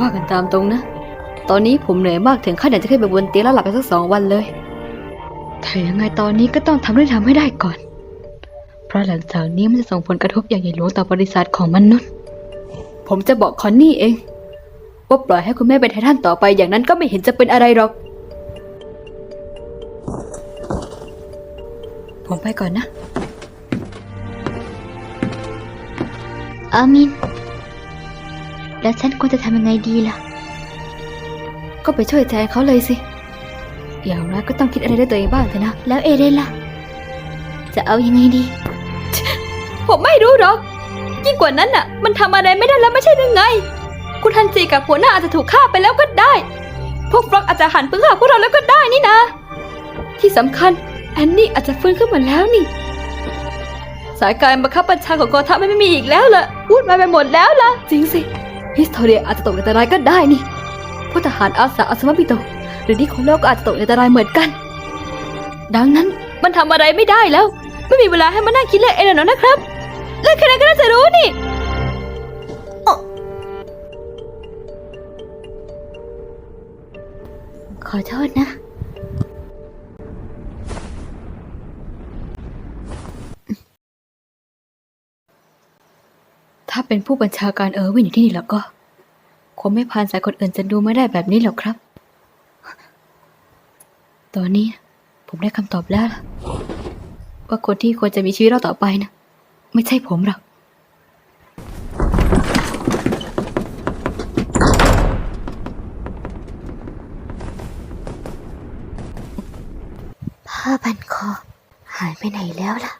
ว่ากันตามตรงนะ ตอนนี้ผมเหนื่อยมากถึงขั้นอยากจะขึ้นไปบนเตียงแล้วหลับไปสักสองวันเลยถ้ายังไงตอนนี้ก็ต้องทำให้ทำให้ได้ก่อน เพราะหลังจากนี้มันจะส่งผลกระทบอย่างใหญ่หลวงต่อบริษัทของมนุษย์ ผมจะบอกคอนนี่เอง ว่าปล่อยให้คุณแม่เป็นไททันต่อไปอย่างนั้นก็ไม่เห็นจะเป็นอะไรหรอก ผมไปก่อนนะ อามิน แล้วฉันควรจะทำยังไงดีล่ะ ก็ไปช่วยแทนเขาเลยสิ อย่างน้อยก็ต้องคิดอะไรด้วยตัวเองบ้างเถอะนะ แล้วเอเดนล่ะ จะเอายังไงดี ผมไม่รู้หรอก ยิ่งกว่านั้นน่ะ มันทำอะไรไม่ได้แล้วไม่ใช่หรือไง คุณทันจีกับหัวหน้าอาจจะถูกฆ่าไปแล้วก็ได้ พวกฟล็อกอาจจะหันปืนฆ่าพวกเราแล้วก็ได้นี่นะ ที่สำคัญแอนนี่อาจจะฟื้นขึ้นมาแล้วนี่ สายการบังคับบัญชาของกองทัพไม่มีอีกแล้วล่ะพูดมาไปหมดแล้วล่ะ จริงสิ ฮิสโตเรียอาจจะตกในอันตรายก็ได้นี่พวกทหารอาสาอาสมาบิโตหรือนิโคลโลก็อาจจะตกในอันตรายเหมือนกัน ดังนั้นมันทำอะไรไม่ได้แล้ว ไม่มีเวลาให้มานั่งคิดเลขเองหรอกนะครับเรื่องแค่นั้นก็น่าจะรู้นี่ขอโทษนะ ถ้าเป็นผู้บัญชาการเออร์วินอยู่ที่นี่แล้วก็ คงไม่พานสายคนอื่นจะดูไม่ได้แบบนี้หรอกครับ ตอนนี้ผมได้คำตอบแล้วว่าคนที่ควรจะมีชีวิตรอดต่อไปนะไม่ใช่ผมหรอกผ้าพันคอหายไปไหนแล้วล่ะ